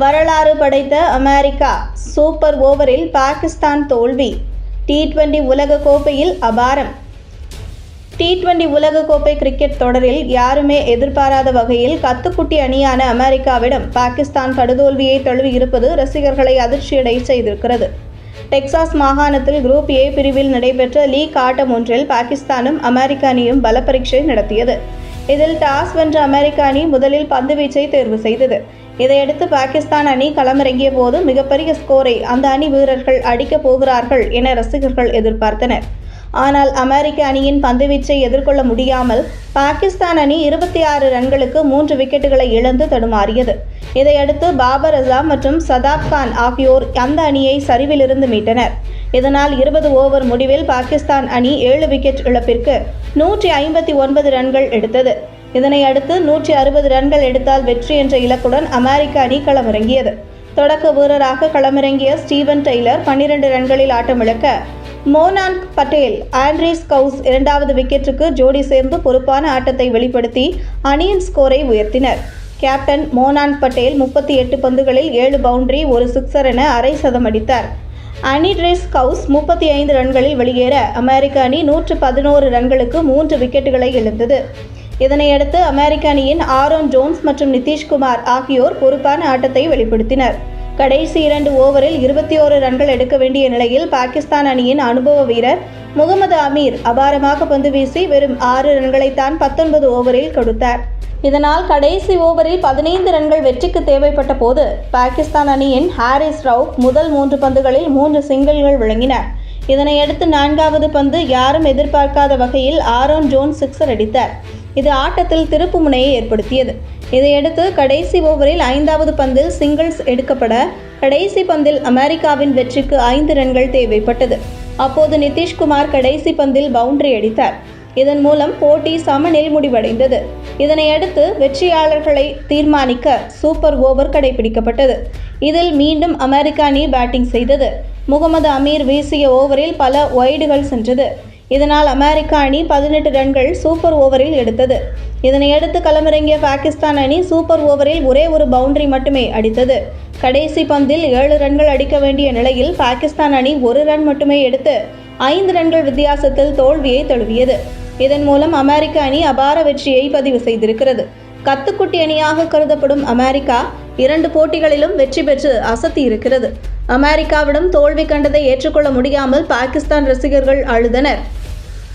வரலாறு படைத்த America super ஓவரில் பாகிஸ்தான் தோல்வி. டி டுவெண்டி உலக கோப்பையில் அபாரம். டி டுவெண்டி உலகக்கோப்பை கிரிக்கெட் தொடரில் யாருமே எதிர்பாராத வகையில் கத்துக்குட்டி அணியான அமெரிக்காவிடம் பாகிஸ்தான் படுதோல்வியை தழுவியிருப்பது ரசிகர்களை அதிர்ச்சியடை செய்திருக்கிறது. டெக்சாஸ் மாகாணத்தில் குரூப் ஏ பிரிவில் நடைபெற்ற லீக் ஆட்டம் ஒன்றில் பாகிஸ்தானும் அமெரிக்க அணியும் பல பரீட்சை நடத்தியது. இதில் டாஸ் வென்ற அமெரிக்க அணி முதலில் பந்துவீச்சை தேர்வு செய்தது. இதையடுத்து பாகிஸ்தான் அணி களமிறங்கிய போது மிகப்பெரிய ஸ்கோரை அந்த அணி வீரர்கள் அடிக்கப் போகிறார்கள் என ரசிகர்கள் எதிர்பார்த்தனர். ஆனால் அமெரிக்க அணியின் பந்துவீச்சை எதிர்கொள்ள முடியாமல் பாகிஸ்தான் அணி இருபத்தி ஆறு ரன்களுக்கு மூன்று விக்கெட்டுகளை இழந்து தடுமாறியது. இதையடுத்து பாபர் அசாம் மற்றும் சதாப் கான் ஆகியோர் அந்த அணியை சரிவிலிருந்து மீட்டனர். இதனால் இருபது ஓவர் முடிவில் பாகிஸ்தான் அணி ஏழு விக்கெட் இழப்பிற்கு நூற்றி ஐம்பத்தி ஒன்பது ரன்கள் எடுத்தது. இதனை அடுத்து நூற்றி அறுபது ரன்கள் எடுத்தால் வெற்றி என்ற இலக்குடன் அமெரிக்க அணி களமிறங்கியது. தொடக்க வீரராக களமிறங்கிய ஸ்டீவன் டெய்லர் பன்னிரண்டு ரன்களில் ஆட்டமிழக்க மோனான்க் பட்டேல் ஆண்ட்ரீஸ் கவுஸ் இரண்டாவது விக்கெட்டுக்கு ஜோடி சேர்ந்து பொறுப்பான ஆட்டத்தை வெளிப்படுத்தி அணியின் ஸ்கோரை உயர்த்தினர். கேப்டன் மோனான்க் பட்டேல் முப்பத்தி எட்டு பந்துகளில் ஏழு பவுண்டரி ஒரு சிக்ஸர் என அரை சதம் அடித்தார் அனிட்ரிஸ் கவுஸ் முப்பத்தி ஐந்து ரன்களில் வெளியேற அமெரிக்க அணி நூற்று பதினோரு ரன்களுக்கு மூன்று விக்கெட்டுகளை இழந்தது. இதனையடுத்து அமெரிக்க அணியின் ஆரோன் ஜோன்ஸ் மற்றும் நிதிஷ்குமார் ஆகியோர் பொறுப்பான ஆட்டத்தை வெளிப்படுத்தினர். கடைசி இரண்டு ஓவரில் இருபத்தி ஓரு ரன்கள் எடுக்க வேண்டிய நிலையில் பாகிஸ்தான் அணியின் அனுபவ வீரர் முகமது அமீர் அபாரமாக பந்து வீசி வெறும் ஆறு ரன்களைத்தான் பத்தொன்பது ஓவரில் கொடுத்தார். இதனால் கடைசி ஓவரில் பதினைந்து ரன்கள் வெற்றிக்கு தேவைப்பட்ட போது பாகிஸ்தான் அணியின் ஹாரிஸ் ரவுப் முதல் மூன்று பந்துகளில் மூன்று சிங்கிள்கள் வழங்கினார் இதனையடுத்து நான்காவது பந்து யாரும் எதிர்பார்க்காத வகையில் ஆரோன் ஜோன் சிக்ஸர் அடித்தார். இது ஆட்டத்தில் திருப்பு முனையை ஏற்படுத்தியது. இதையடுத்து கடைசி ஓவரில் ஐந்தாவது பந்தில் சிங்கிள்ஸ் எடுக்கப்பட கடைசி பந்தில் அமெரிக்காவின் வெற்றிக்கு ஐந்து ரன்கள் தேவைப்பட்டது. அப்போது நிதிஷ்குமார் கடைசி பந்தில் பவுண்டரி அடித்தார். இதன் மூலம் போட்டி சமனில் முடிவடைந்தது. இதனையடுத்து வெற்றியாளர்களை தீர்மானிக்க சூப்பர் ஓவர் கடைபிடிக்கப்பட்டது. இதில் மீண்டும் அமெரிக்க அணி பேட்டிங் செய்தது. முகமது அமீர் வீசிய ஓவரில் பல ஒய்டுகள் சென்றது. இதனால் அமெரிக்க அணி பதினெட்டு ரன்கள் சூப்பர் ஓவரில் எடுத்தது. இதனையடுத்து களமிறங்கிய பாகிஸ்தான் அணி சூப்பர் ஓவரில் ஒரே ஒரு பவுண்டரி மட்டுமே அடித்தது. கடைசி பந்தில் ஏழு ரன்கள் அடிக்க வேண்டிய நிலையில் பாகிஸ்தான் அணி ஒரு ரன் மட்டுமே எடுத்து ஐந்து ரன்கள் வித்தியாசத்தில் தோல்வியை தழுவியது. இதன் மூலம் அமெரிக்க அணி அபார வெற்றியை பதிவு செய்திருக்கிறது. கத்துக்குட்டி அணியாக கருதப்படும் அமெரிக்கா இரண்டு போட்டிகளிலும் வெற்றி பெற்று அசத்தி இருக்கிறது. அமெரிக்காவிடம் தோல்வி கண்டதை ஏற்றுக்கொள்ள முடியாமல் பாகிஸ்தான் ரசிகர்கள் அழுதனர்.